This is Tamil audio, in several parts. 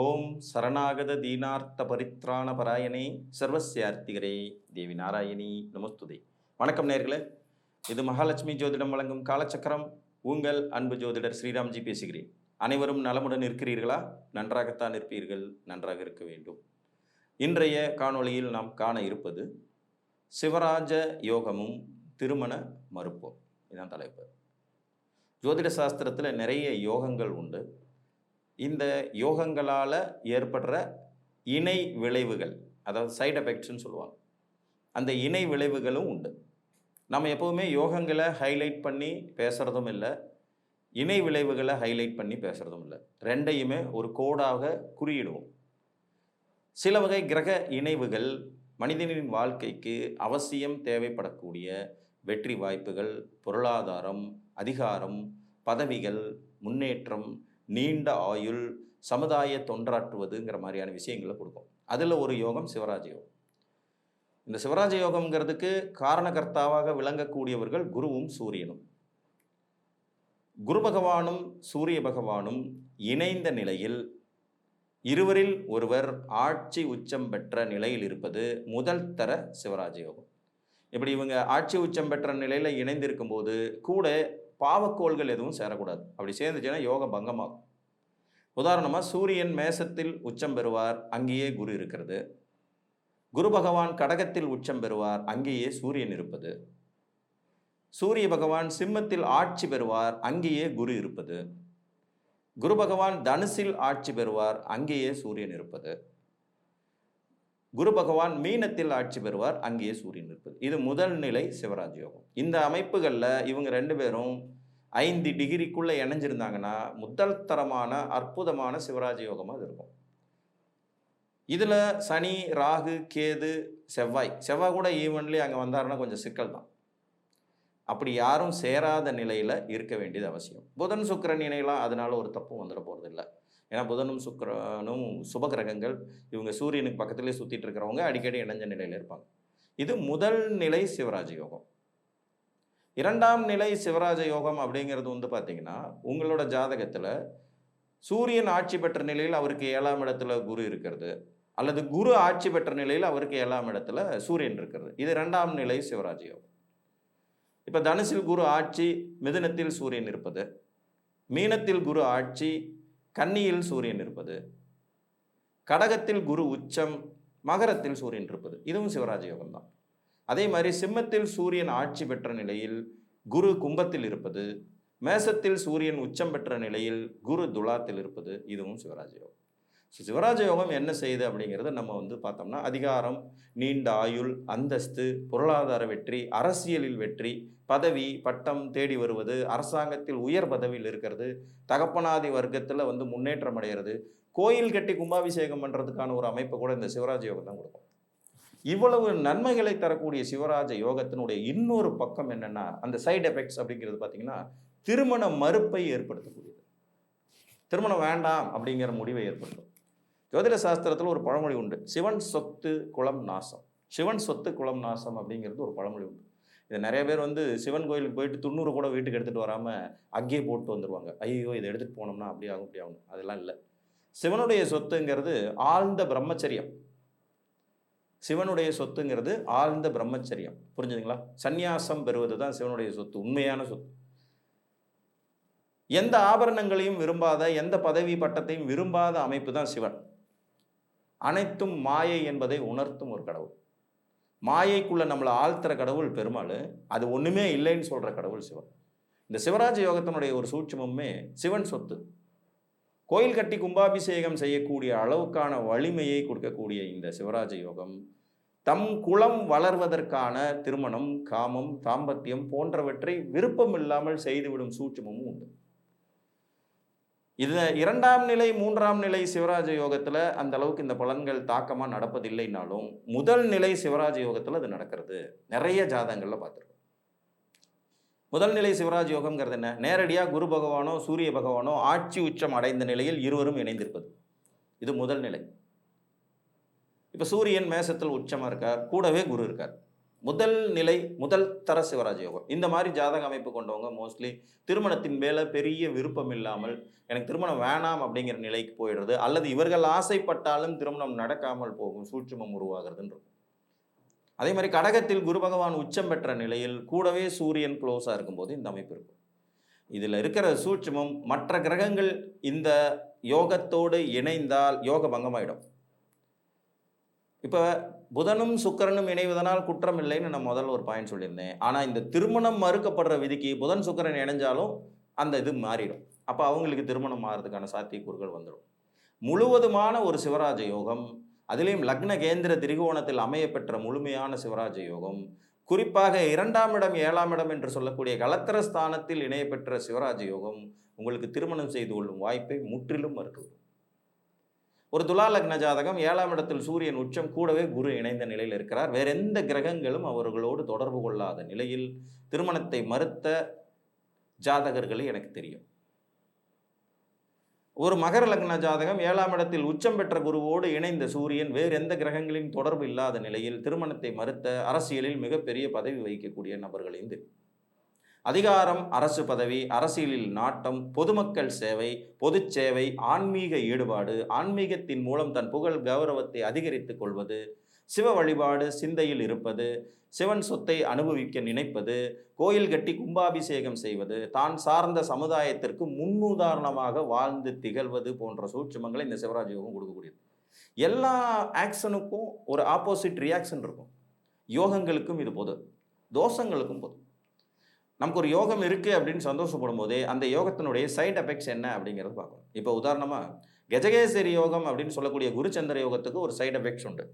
ஓம் சரணாகத தீனார்த்த பரித்ராண பராயணே சர்வசியார்த்திகரே தேவி நாராயணி நமஸ்துதே. வணக்கம் நேர்களே இது மகாலட்சுமி ஜோதிடம் வழங்கும் காலச்சக்கரம். உங்கள் அன்பு ஜோதிடர் ஸ்ரீராம்ஜி பேசுகிறேன். அனைவரும் நலமுடன் இருக்கிறீர்களா? நன்றாகத்தான் இருப்பீர்கள் நன்றாக இருக்க வேண்டும். இன்றைய காணொளியில் நாம் காண இருப்பது சிவராஜ யோகமும் திருமண மறுப்போம். இதுதான் தலைப்பு. ஜோதிட சாஸ்திரத்தில் நிறைய யோகங்கள் உண்டு. இந்த யோகங்களால் ஏற்படுற இணை விளைவுகள் அதாவது சைடு எஃபெக்ட்ஸ்னு சொல்லுவாங்க. அந்த இணை விளைவுகளும் உண்டு. நம்ம எப்போவுமே யோகங்களை ஹைலைட் பண்ணி பேசுகிறதும் இல்லை இணை விளைவுகளை ஹைலைட் பண்ணி பேசுகிறதும் இல்லை. ரெண்டையுமே ஒரு கோடாக குறியிடுவோம். சில வகை கிரக இணைவுகள் மனிதனின் வாழ்க்கைக்கு அவசியம் தேவைப்படக்கூடிய வெற்றி வாய்ப்புகள் பொருளாதாரம் அதிகாரம் பதவிகள் முன்னேற்றம் நீண்ட ஆயுள் சமுதாய தொண்டாற்றுவதுங்கிற மாதிரியான விஷயங்களை கொடுக்கும். அதில் ஒரு யோகம் சிவராஜ யோகம். இந்த சிவராஜ யோகம்ங்கிறதுக்கு காரணகர்த்தாவாக விளங்கக்கூடியவர்கள் குருவும் சூரியனும். குரு பகவானும் சூரிய பகவானும் இணைந்த நிலையில் இருவரில் ஒருவர் ஆட்சி உச்சம் பெற்ற நிலையில் இருப்பது முதல் தர சிவராஜ யோகம். இப்படி இவங்க ஆட்சி உச்சம் பெற்ற நிலையில் இணைந்திருக்கும் போது கூட பாவக்கோள்கள் எதுவும் சேரக்கூடாது. அப்படி சேர்ந்துச்சுன்னா யோக பங்கமாகும். உதாரணமாக சூரியன் மேசத்தில் உச்சம் பெறுவார் அங்கேயே குரு இருக்கிறது. குரு பகவான் கடகத்தில் உச்சம் பெறுவார் அங்கேயே சூரியன் இருப்பது. சூரிய பகவான் சிம்மத்தில் ஆட்சி பெறுவார் அங்கேயே குரு இருப்பது. குரு பகவான் தனுசில் ஆட்சி பெறுவார் அங்கேயே சூரியன் இருப்பது. குரு பகவான் மீனத்தில் ஆட்சி பெறுவார் அங்கேயே சூரியன் இருப்பது. இது முதல் நிலை சிவராஜ் யோகம். இந்த அமைப்புகளில் இவங்க ரெண்டு பேரும் ஐந்து டிகிரிக்குள்ளே இணைஞ்சிருந்தாங்கன்னா முதல் தரமான அற்புதமான சிவராஜ யோகமாக அது இருக்கும். இதில் சனி ராகு கேது செவ்வாய். செவ்வாய் கூட ஈவன்லேயே அங்கே வந்தாருன்னா கொஞ்சம் சிக்கல் தான். அப்படி யாரும் சேராத நிலையில் இருக்க வேண்டியது அவசியம். புதன் சுக்கிரன் இணையெல்லாம் அதனால் ஒரு தப்பும் வந்துட போகிறது இல்லை ஏன்னா புதனும் சுப சுபகிரகங்கள் இவங்க சூரியனுக்கு பக்கத்துலேயே சுற்றிட்டு இருக்கிறவங்க அடிக்கடி இணைஞ்ச நிலையில் இருப்பாங்க. இது முதல் நிலை சிவராஜ யோகம். இரண்டாம் நிலை சிவராஜ யோகம் அப்படிங்கிறது வந்து பார்த்தீங்கன்னா உங்களோட ஜாதகத்தில் சூரியன் ஆட்சி பெற்ற நிலையில் அவருக்கு ஏழாம் இடத்துல குரு இருக்கிறது அல்லது குரு ஆட்சி பெற்ற நிலையில் அவருக்கு ஏழாம் இடத்துல சூரியன் இருக்கிறது. இது ரெண்டாம் நிலை சிவராஜ யோகம். இப்போ தனுசில் குரு ஆட்சி மிதுனத்தில் சூரியன் இருப்பது மீனத்தில் குரு ஆட்சி கன்னியில் சூரியன் இருப்பது கடகத்தில் குரு உச்சம் மகரத்தில் சூரியன் இருப்பது இதுவும் சிவராஜ யோகம் தான் அதே மாதிரி சிம்மத்தில் சூரியன் ஆட்சி பெற்ற நிலையில் குரு கும்பத்தில் இருப்பது மேசத்தில் சூரியன் உச்சம் பெற்ற நிலையில் குரு துலாத்தில் இருப்பது இதுவும் சிவராஜ யோகம். ஸோ சிவராஜ யோகம் என்ன செய்யுது அப்படிங்கிறத நம்ம வந்து பார்த்தோம்னா அதிகாரம் நீண்ட ஆயுள் அந்தஸ்து பொருளாதார வெற்றி அரசியலில் வெற்றி பதவி பட்டம் தேடி வருவது அரசாங்கத்தில் உயர் பதவியில் இருக்கிறது தகப்பனாதி வர்க்கத்தில் வந்து முன்னேற்றம் அடைகிறது கோயில் கட்டி கும்பாபிஷேகம் பண்ணுறதுக்கான ஒரு அமைப்பை கூட இந்த சிவராஜ யோகம் தான் கொடுக்கும். இவ்வளவு நன்மைகளை தரக்கூடிய சிவராஜ யோகத்தினுடைய இன்னொரு பக்கம் என்னென்னா அந்த சைடு எஃபெக்ட்ஸ் அப்படிங்கிறது பார்த்தீங்கன்னா திருமண மறுப்பை ஏற்படுத்தக்கூடியது. திருமணம் வேண்டாம் அப்படிங்கிற முடிவை ஏற்படுத்தும். ஜோதிட சாஸ்திரத்தில் ஒரு பழமொழி உண்டு. சிவன் சொத்து குளம் நாசம். சிவன் சொத்து குளம் நாசம் அப்படிங்கிறது ஒரு பழமொழி உண்டு. இது நிறைய பேர் வந்து சிவன் கோயிலுக்கு போயிட்டு துண்ணூறு கூட வீட்டுக்கு எடுத்துகிட்டு வராமல் அக்கே போட்டு வந்துடுவாங்க ஐயோ இதை எடுத்துகிட்டு போனோம்னா அப்படி ஆகும் அப்படி ஆகணும் அதெல்லாம் இல்லை. சிவனுடைய சொத்துங்கிறது ஆழ்ந்த பிரம்மச்சரியம். சிவனுடைய சொத்துங்கிறது ஆழ்ந்த பிரம்மச்சரியம். புரிஞ்சுதுங்களா? சந்நியாசம் பெறுவது தான் சிவனுடைய சொத்து உண்மையான சொத்து. எந்த ஆபரணங்களையும் விரும்பாத எந்த பதவி பட்டத்தையும் விரும்பாத அமைப்பு தான் சிவன். அனைத்தும் மாயை என்பதை உணர்த்தும் ஒரு கடவுள். மாயைக்குள்ள நம்மளை ஆழ்த்துற கடவுள் பெருமாள் அது ஒன்றுமே இல்லைன்னு சொல்கிற கடவுள் சிவன். இந்த சிவராஜ யோகத்தினுடைய ஒரு சூட்சமுமே சிவன் சொத்து. கோயில் கட்டி கும்பாபிஷேகம் செய்யக்கூடிய அளவுக்கான வலிமையை கொடுக்கக்கூடிய இந்த சிவராஜ யோகம் தம் குலம் வளர்வதற்கான திருமணம் காமம் தாம்பத்தியம் போன்றவற்றை விருப்பம் இல்லாமல் செய்துவிடும் சூட்சமும் உண்டு. இது இரண்டாம் நிலை மூன்றாம் நிலை சிவராஜ யோகத்தில் அந்த அளவுக்கு இந்த பலன்கள் தாக்கமாக நடப்பதில்லைனாலும் முதல் நிலை சிவராஜ யோகத்தில் அது நடக்கிறது. நிறைய ஜாதங்களில் பார்த்துருக்கோம். முதல் நிலை சிவராஜ் யோகம்ங்கிறது என்ன? நேரடியாக குரு பகவானோ சூரிய பகவானோ ஆட்சி உச்சம் அடைந்த நிலையில் இருவரும் இணைந்திருப்பது. இது முதல் நிலை. இப்போ சூரியன் மேசத்தில் உச்சமாக இருக்கார் கூடவே குரு இருக்கார். முதல் நிலை முதல் தர சிவராஜ் யோகம். இந்த மாதிரி ஜாதக அமைப்பு கொண்டவங்க மோஸ்ட்லி திருமணத்தின் மேலே பெரிய விருப்பம் இல்லாமல் எனக்கு திருமணம் வேணாம் அப்படிங்கிற நிலைக்கு போயிடுறது அல்லது இவர்கள் ஆசைப்பட்டாலும் திருமணம் நடக்காமல் போகும் சூட்சுமம் உருவாகிறதுன்றது அதே மாதிரி கடகத்தில் குரு பகவான் உச்சம் பெற்ற நிலையில் கூடவே சூரியன் க்ளோஸாக இருக்கும்போது இந்த அமைப்பு இருக்கும். இதில் இருக்கிற சூட்சமும் மற்ற கிரகங்கள் இந்த யோகத்தோடு இணைந்தால் யோக பங்கமாயிடும். இப்போ புதனும் சுக்கரனும் இணைவதனால் குற்றம் இல்லைன்னு நான் முதல்ல ஒரு பாயிண்ட் சொல்லியிருந்தேன். ஆனால் இந்த திருமணம் மறுக்கப்படுற விதிக்கு புதன் சுக்கரன் இணைஞ்சாலும் அந்த இது மாறிடும். அப்போ அவங்களுக்கு திருமணம் மாறுறதுக்கான சாத்தியக்கூறுகள் வந்துடும். முழுவதுமான ஒரு சிவராஜ யோகம் அதிலேயும் லக்ன கேந்திர திரிகோணத்தில் அமையப்பெற்ற முழுமையான சிவராஜ யோகம். குறிப்பாக இரண்டாம் இடம் ஏழாம் இடம் என்று சொல்லக்கூடிய கலத்திரஸ்தானத்தில் இணையப்பெற்ற சிவராஜ யோகம் உங்களுக்கு திருமணம் செய்து கொள்ளும் வாய்ப்பை முற்றிலும் மறுத்துவிடும். ஒரு துலா லக்ன ஜாதகம் ஏழாம் இடத்தில் சூரியன் உச்சம் கூடவே குரு இணைந்த நிலையில் இருக்கிறார். வேற எந்த கிரகங்களும் அவர்களோடு தொடர்பு கொள்ளாத நிலையில் திருமணத்தை மறுத்த ஜாதகர்கள் எனக்கு தெரியும். ஒரு மகர லக்ன ஜாதகம் ஏழாம் இடத்தில் உச்சம் பெற்ற குருவோடு இணைந்த சூரியன் வேறு எந்த கிரகங்களின் தொடர்பு இல்லாத நிலையில் திருமணத்தை மறுத்த அரசியலில் மிகப்பெரிய பதவி வகிக்கக்கூடிய நபர்கள் தெரியும் அதிகாரம் அரசு பதவி அரசியலில் நாட்டம் பொதுமக்கள் சேவை பொது சேவை ஆன்மீக ஈடுபாடு ஆன்மீகத்தின் மூலம் தன் புகழ் கௌரவத்தை அதிகரித்துக் கொள்வது சிவ வழிபாடு சிந்தையில் இருப்பது சிவன் சொத்தை அனுபவிக்க நினைப்பது கோயில் கட்டி கும்பாபிஷேகம் செய்வது தான் சார்ந்த சமுதாயத்திற்கு முன்னுதாரணமாக வாழ்ந்து திகழ்வது போன்ற சூட்சுமங்களை இந்த சிவராஜ் யோகம் கொடுக்கக்கூடியது. எல்லா ஆக்ஷனுக்கும் ஒரு ஆப்போசிட் ரியாக்ஷன் இருக்கும். யோகங்களுக்கும் இது பொது. தோஷங்களுக்கும் பொது. நமக்கு ஒரு யோகம் இருக்குது அப்படின்னு சந்தோஷப்படும் போதே அந்த யோகத்தினுடைய சைட் எஃபெக்ட்ஸ் என்ன அப்படிங்கிறது பார்க்கணும். இப்போ உதாரணமாக கஜகேசரி யோகம் அப்படின்னு சொல்லக்கூடிய குருச்சந்திர யோகத்துக்கு ஒரு சைட் எஃபெக்ட்ஸ் உண்டு.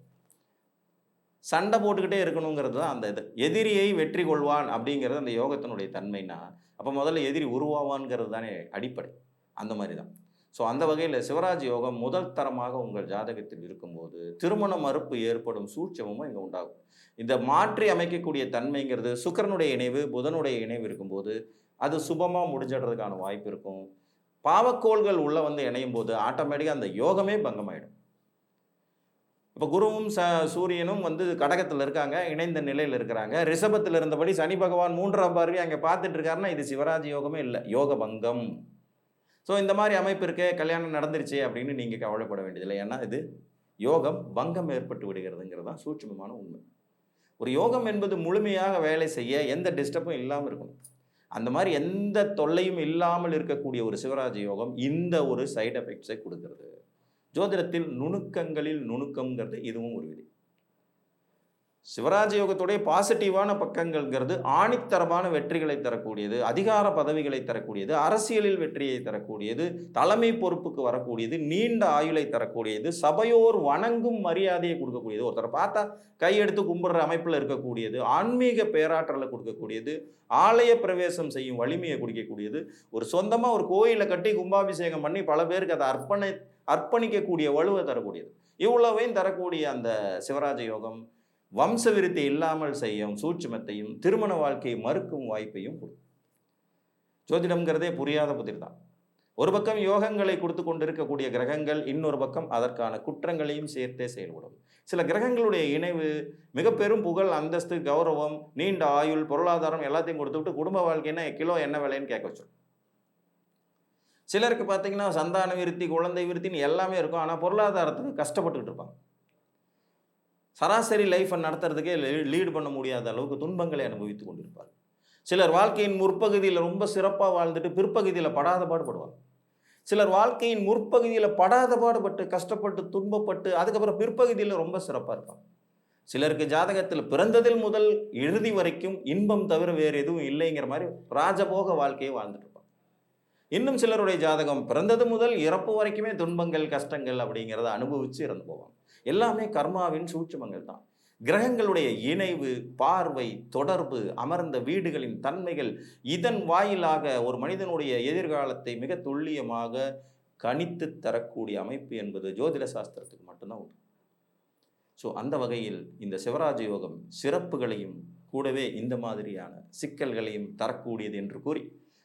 சண்டை போட்டுக்கிட்டே இருக்கணுங்கிறது தான் அந்த இது. எதிரியை வெற்றி கொள்வான் அப்படிங்கிறது அந்த யோகத்தினுடைய தன்மைனா அப்போ முதல்ல எதிரி உருவாவான்ங்கிறது தானே அடிப்படை. அந்த மாதிரி தான். ஸோ அந்த வகையில் சிவராஜ் யோகம் முதல் தரமாக உங்கள் ஜாதகத்தில் இருக்கும்போது திருமண மறுப்பு ஏற்படும் சூட்சமும் இங்கே உண்டாகும். இந்த மாற்றி அமைக்கக்கூடிய தன்மைங்கிறது சுக்கரனுடைய இணைவு புதனுடைய இணைவு இருக்கும்போது அது சுபமாக முடிஞ்சிடுறதுக்கான வாய்ப்பு இருக்கும். பாவக்கோள்கள் உள்ளே வந்து இணையும் போது ஆட்டோமேட்டிக்காக அந்த யோகமே பங்கமாயிடும். இப்போ குருவும் ச சூரியனும் வந்து கடகத்தில் இருக்காங்க இணைந்த நிலையில் இருக்கிறாங்க. ரிஷபத்தில் இருந்தபடி சனி பகவான் மூன்றாம் பார்வை அங்கே பார்த்துட்டு இருக்காருன்னா இது சிவராஜ் யோகமே இல்லை யோக பங்கம் ஸோ இந்த மாதிரி அமைப்பு இருக்கே கல்யாணம் நடந்துருச்சு அப்படின்னு நீங்கள் கவலைப்பட வேண்டியதில்லை. ஏன்னா இது யோகம் பங்கம் ஏற்பட்டு விடுகிறதுங்கிறது தான் சூட்சமமான உண்மை. ஒரு யோகம் என்பது முழுமையாக வேலை செய்ய எந்த டிஸ்டர்பும் இல்லாமல் இருக்கும். அந்த மாதிரி எந்த தொல்லையும் இல்லாமல் இருக்கக்கூடிய ஒரு சிவராஜ யோகம் இந்த ஒரு சைடு எஃபெக்ட்ஸை கொடுக்கறது. ஜோதிடத்தில் நுணுக்கங்களில் நுணுக்கம்ங்கிறது இதுவும் ஒரு விதி. சிவராஜ யோகத்துடைய பாசிட்டிவான பக்கங்கள்ங்கிறது ஆணித்தரமான வெற்றிகளை தரக்கூடியது அதிகார பதவிகளை தரக்கூடியது அரசியலில் வெற்றியை தரக்கூடியது தலைமை பொறுப்புக்கு வரக்கூடியது நீண்ட ஆயுளை தரக்கூடியது சபையோர் வணங்கும் மரியாதையை கொடுக்கக்கூடியது. ஒருத்தரை பார்த்தா கையெடுத்து கும்பிடுற அமைப்பில் இருக்கக்கூடியது ஆன்மீக பேராற்றலை கொடுக்கக்கூடியது ஆலய பிரவேசம் செய்யும் வலிமையை கொடுக்கக்கூடியது. ஒரு சொந்தமாக ஒரு கோயிலை கட்டி கும்பாபிஷேகம் பண்ணி பல பேருக்கு அதை அர்ப்பணி அர்ப்பணிக்கக்கூடிய வலுவை தரக்கூடியது. இவ்வளவையும் தரக்கூடிய அந்த சிவராஜ யோகம் வம்ச விருத்தி இல்லாமல் செய்யும் சூட்சுமத்தையும் திருமண வாழ்க்கையை மறுக்கும் வாய்ப்பையும் கொடுக்கும் ஜோதிடம்ங்கிறதே புரியாத புதிர் தான். ஒரு பக்கம் யோகங்களை கொடுத்து கொண்டிருக்கக்கூடிய கிரகங்கள் இன்னொரு பக்கம் அதற்கான குற்றங்களையும் சேர்த்தே செயல்படும். சில கிரகங்களுடைய இணைவு மிக பெரும் புகழ் அந்தஸ்து கௌரவம் நீண்ட ஆயுள் பொருளாதாரம் எல்லாத்தையும் கொடுத்துவிட்டு குடும்ப வாழ்க்கைன்னா கிலோ என்ன விலைன்னு கேட்க வச்சிடும் சிலருக்கு பார்த்தீங்கன்னா சந்தான விருத்தி குழந்தை விருத்தின்னு எல்லாமே இருக்கும். ஆனால் பொருளாதாரத்துக்கு கஷ்டப்பட்டுக்கிட்டு இருப்பாங்க. சராசரி லைஃப்பை நடத்துறதுக்கே லீடு பண்ண முடியாத அளவுக்கு துன்பங்களை அனுபவித்து கொண்டிருப்பார் சிலர் வாழ்க்கையின் முற்பகுதியில் ரொம்ப சிறப்பாக வாழ்ந்துட்டு பிற்பகுதியில் படாத பாடுபடுவாங்க சிலர் வாழ்க்கையின் முற்பகுதியில் படாத பாடுபட்டு கஷ்டப்பட்டு துன்பப்பட்டு அதுக்கப்புறம் பிற்பகுதியில் ரொம்ப சிறப்பாக இருப்பாங்க. சிலருக்கு ஜாதகத்தில் பிறந்ததில் முதல் இறுதி வரைக்கும் இன்பம் தவிர வேறு எதுவும் இல்லைங்கிற மாதிரி ராஜபோக வாழ்க்கையை வாழ்ந்துட்டு இன்னும் சிலருடைய ஜாதகம் பிறந்தது முதல் இறப்பு வரைக்குமே துன்பங்கள் கஷ்டங்கள் அப்படிங்கிறத அனுபவித்து இறந்து போவாங்க. எல்லாமே கர்மாவின் சூட்சமங்கள் தான். கிரகங்களுடைய இணைவு பார்வை தொடர்பு அமர்ந்த வீடுகளின் தன்மைகள் இதன் வாயிலாக ஒரு மனிதனுடைய எதிர்காலத்தை மிக துல்லியமாக கணித்து தரக்கூடிய அமைப்பு என்பது ஜோதிட சாஸ்திரத்துக்கு மட்டும்தான் உண்டு. ஸோ அந்த வகையில் இந்த சிவராஜ யோகம் சிறப்புகளையும் கூடவே இந்த மாதிரியான சிக்கல்களையும் தரக்கூடியது என்று கூறி